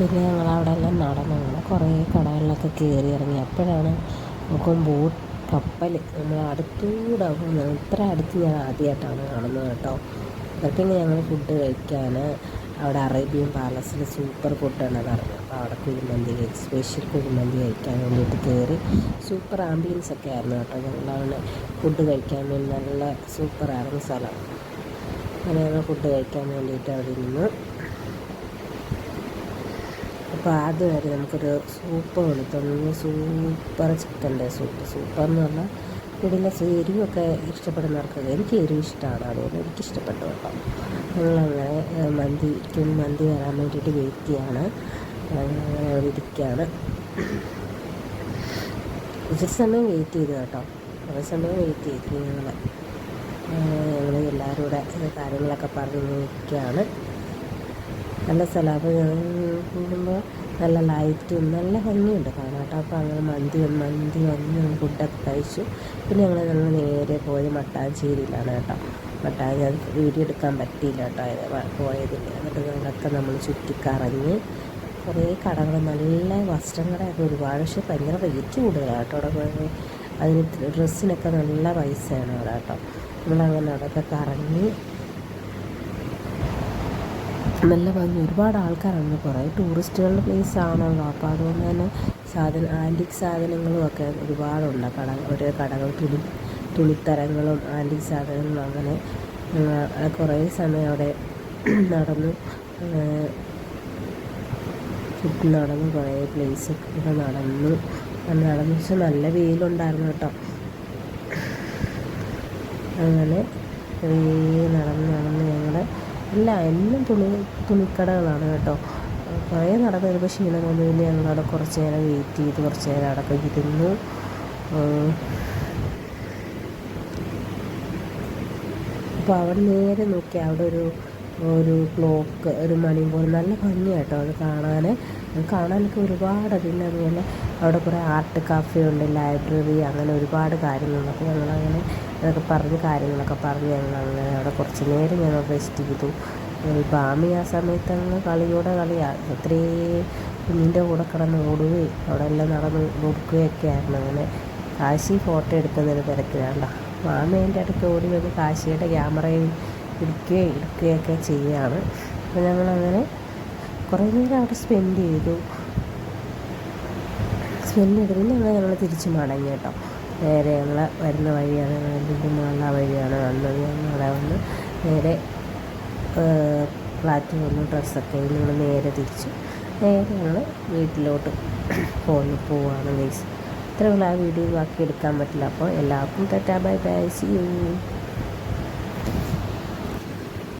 പിന്നെ ഞങ്ങൾ അവിടെ എല്ലാം നടന്നു. അങ്ങനെ കുറേ കടകളിലൊക്കെ കയറി ഇറങ്ങി. അപ്പോഴാണ് നമുക്ക് ബോട്ട് കപ്പൽ നമ്മൾ അടുത്തൂടെ പോകുന്നത്. ഇത്ര അടുത്ത് ഞാൻ ആദ്യമായിട്ടാണ് കാണുന്നത് കേട്ടോ. പിന്നെ ഞങ്ങൾ ഫുഡ് കഴിക്കാൻ അവിടെ അറേബ്യൻ പാലസിൽ സൂപ്പർ ഫുഡാണ് പറഞ്ഞത് അപ്പോൾ അവിടെ കുഴിമന്തി സ്പെഷ്യൽ കുഴിമന്തി കഴിക്കാൻ വേണ്ടിയിട്ട് കയറി സൂപ്പർ ആംബിയൻസ് ഒക്കെ ആയിരുന്നു കേട്ടോ. ഞങ്ങളവിടെ ഫുഡ് കഴിക്കാൻ വേണ്ടി നല്ല സൂപ്പർ ആയിരുന്നു സ്ഥലം. അങ്ങനെ ഞങ്ങൾ ഫുഡ് കഴിക്കാൻ വേണ്ടിയിട്ട് അവിടെ നിന്ന് അപ്പോൾ ആദ്യമായിട്ട് നമുക്കൊരു സൂപ്പ് കൊടുത്തു സൂപ്പർ ചിക്കന്റെ സൂപ്പ്. സൂപ്പർ എന്ന് പറഞ്ഞാൽ ഇതിന്റെ എരിവൊക്കെ ഇഷ്ടപ്പെടുന്നവർക്ക് എനിക്ക് എരിവ് ഇഷ്ടമാണ് അതുകൊണ്ട് എനിക്ക് ഇഷ്ടപ്പെട്ടു കേട്ടോ. നമ്മളങ്ങനെ മന്തിക്കും മന്തി വരാൻ വേണ്ടിയിട്ട് വെയിറ്റ് ചെയ്യാണ്. ഇരിക്കുകയാണ് ഇച്ചിരി സമയം വെയിറ്റ് ചെയ്തു കേട്ടോ. കുറേ സമയം വെയിറ്റ് ചെയ്തു ഞങ്ങൾ ഞങ്ങൾ എല്ലാവരും കൂടെ കാര്യങ്ങളൊക്കെ പറഞ്ഞ് നിൽക്കുകയാണ് നല്ല സ്ഥലം അപ്പോൾ കൂടുമ്പോൾ നല്ല ലൈറ്റും നല്ല ഭംഗിയുണ്ട് കാണാട്ടോ അപ്പോൾ അങ്ങനെ മന്തി മന്തി വന്ന് ഫുഡൊക്കെ കഴിച്ചു. പിന്നെ ഞങ്ങൾ ഞങ്ങൾ നേരെ പോയത് മട്ടാഞ്ചേരിയിലാണ് കേട്ടോ. മട്ടാഞ്ചേരി വീഡിയോ എടുക്കാൻ പറ്റിയില്ല കേട്ടോ. പോയതിൽ എന്നിട്ട് ഞങ്ങളൊക്കെ നമ്മൾ ചുറ്റിക്കറങ്ങി കുറേ കടകൾ നല്ല വസ്ത്രം കടയൊക്കെ ഒരുപാട്. പക്ഷേ ഭയങ്കര റേറ്റ് കൂടുതലാണ് കേട്ടോ. അവിടെ അതിന് ഡ്രസ്സിനൊക്കെ നല്ല പൈസയാണ് അവിടെ കേട്ടോ. നമ്മളങ്ങനെ അവിടെയൊക്കെ കറങ്ങി നല്ല ഭംഗി ഒരുപാട് ആൾക്കാരാണ് കുറേ ടൂറിസ്റ്റുകളുടെ പ്ലേസ് ആണല്ലോ അപ്പോൾ അതുകൊണ്ട് തന്നെ സാധനം ആന്റിക് സാധനങ്ങളും ഒക്കെ ഒരുപാടുണ്ട്. കട ഓരോ കടകൾ തുണി തുണിത്തരങ്ങളും ആന്റിക് സാധനങ്ങളും അങ്ങനെ കുറേ സമയം അവിടെ നടന്നു. ചുറ്റും നടന്നു. കുറേ പ്ലേസ് ഒക്കെ നടന്നു. നടന്നു. വെച്ചാൽ നല്ല വെയിലുണ്ടായിരുന്നു കേട്ടോ. അങ്ങനെ നടന്ന് നടന്ന് ഞങ്ങൾ ഇല്ല എല്ലാം തുണി തുണിക്കടകളാണ് കേട്ടോ. കുറേ നടന്ന് വരുമ്പോൾ ക്ഷീണം വന്നു പിന്നെ കുറച്ച് നേരം വെയിറ്റ് ചെയ്ത് കുറച്ച് നേരം അടക്കം ഇരുന്നു. അപ്പോൾ അവിടെ നേരെ നോക്കി അവിടെ ഒരു ഒരു ക്ലോക്ക് ഒരു മണി പോലെ. നല്ല ഭംഗിയാട്ടോ അത് കാണാൻ കാണാനൊക്കെ ഒരുപാട് പിന്നെ അതുപോലെ അവിടെ കുറേ ആർട്ട് കാഫേ ഉണ്ട് ലൈബ്രറി അങ്ങനെ ഒരുപാട് കാര്യങ്ങളുണ്ട്. അപ്പോൾ ഞങ്ങളങ്ങനെ അതൊക്കെ പറഞ്ഞ് കാര്യങ്ങളൊക്കെ പറഞ്ഞ് ഞങ്ങൾ അങ്ങനെ അവിടെ കുറച്ച് നേരം ഞങ്ങൾ റെസ്റ്റ് ചെയ്തു. ബാമി ആ സമയത്ത് അങ്ങ് കളിയോടെ കളിയാണ് അത്രയും കുഞ്ഞിന്റെ കൂടെ കിടന്ന് ഓടുകയും അവിടെ എല്ലാം നടന്ന് കൊടുക്കുകയൊക്കെ ആയിരുന്നു. അങ്ങനെ കാശി ഫോട്ടോ എടുക്കുന്നതിന് തിരക്കിലാണ്ട. മാമി എന്റെ അടുത്ത് ഓടി വന്ന് കാശിയുടെ ക്യാമറയിൽ പിടിക്കുകയും എടുക്കുകയൊക്കെ ചെയ്യുകയാണ് അപ്പോൾ ഞങ്ങളങ്ങനെ കുറേ നേരം അവിടെ സ്പെൻഡ് ചെയ്തു. സ്പെൻഡ് ചെയ്ത് പിന്നെ ഞങ്ങൾ ഞങ്ങൾ തിരിച്ച് മടങ്ങി കേട്ടോ. നേരെ ഞങ്ങൾ വരുന്ന വഴിയാണ് ലുലുമാള വഴിയാണ് വന്നത്. അവിടെ വന്ന് നേരെ ഫ്ലാറ്റ് വന്നു ഡ്രസ്സൊക്കെ ഞങ്ങൾ നേരെ തിരിച്ചു. നേരെ ഞങ്ങൾ വീട്ടിലോട്ട് പോയി പോവാണ് ഗൈസ്. ഇത്രയുള്ള ആ വീഡിയോ. ബാക്കി എടുക്കാൻ പറ്റില്ല. അപ്പോൾ എല്ലാവർക്കും തെറ്റാ ബൈ ബൈ. C U